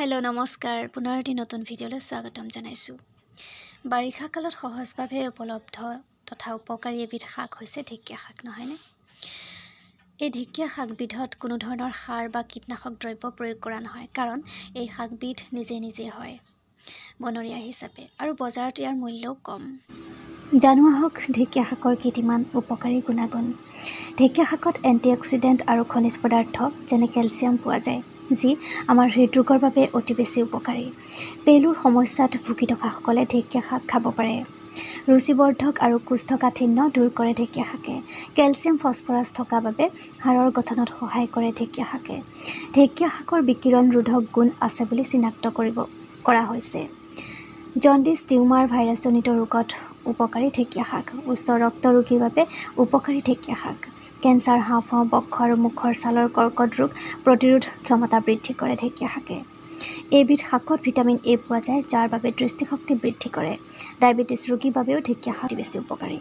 Hello নমস্কাৰ পুনৰ এটি নতুন ভিডিঅ'লৈ স্বাগতম জনাইছোঁ। বাৰিষা কালত সহজভাৱে উপলব্ধ তথা উপকাৰী এবিধ শাক হৈছে ঢেকীয়া শাক নহয়নে? এই ঢেকীয়া শাকবিধত কোনো ধৰণৰ সাৰ বা কীটনাশক দ্ৰব্য প্ৰয়োগ কৰা নহয় কাৰণ এই শাকবিধ নিজে নিজে হয় বনৰীয়া হিচাপে আৰু বজাৰত ইয়াৰ মূল্যও কম। জানো আহক ঢেকীয়া শাকৰ কেইটিমান উপকাৰী গুণাগুণ। ঢেকীয়া শাকত এণ্টিঅক্সিডেণ্ট আৰু খনিজ পদাৰ্থ যেনে কেলছিয়াম পোৱা যায়। যি আমাৰ হৃদৰোগৰ বাবে অতি বেছি উপকাৰী। পেলুৰ সমস্যাত ভুগি থকাসকলে ঢেকীয়া শাক খাব পাৰে। ৰুচিবৰ্ধক আৰু কোষ্ঠকাঠিন্য দূৰ কৰে ঢেকীয়া শাকে। কেলছিয়াম ফচফৰাছ থকা বাবে হাড়ৰ গঠনত সহায় কৰে ঢেকীয়া শাকে। ঢেকীয়া শাকৰ বিকিৰণ ৰোধক গুণ আছে বুলি চিনাক্ত কৰিব কৰা হৈছে। জণ্ডিছ টিউমাৰ ভাইৰাছজনিত ৰোগত উপকাৰী ঢেকীয়া শাক। উচ্চ ৰক্ত ৰোগীৰ বাবে উপকাৰী ঢেকীয়া শাক। কেঞ্চাৰ হাঁওফাঁও, বক্ষ আৰু মুখৰ ছালৰ কৰ্কট ৰোগ প্ৰতিৰোধ ক্ষমতা বৃদ্ধি কৰে ঢেকীয়া শাকে এইবিধ শাকত ভিটামিন এ পোৱা যায়, যাৰ বাবে দৃষ্টিশক্তি বৃদ্ধি কৰে। ডায়েবেটিছ ৰোগীৰ বাবেও ঢেকীয়া শাক বেছি উপকাৰী।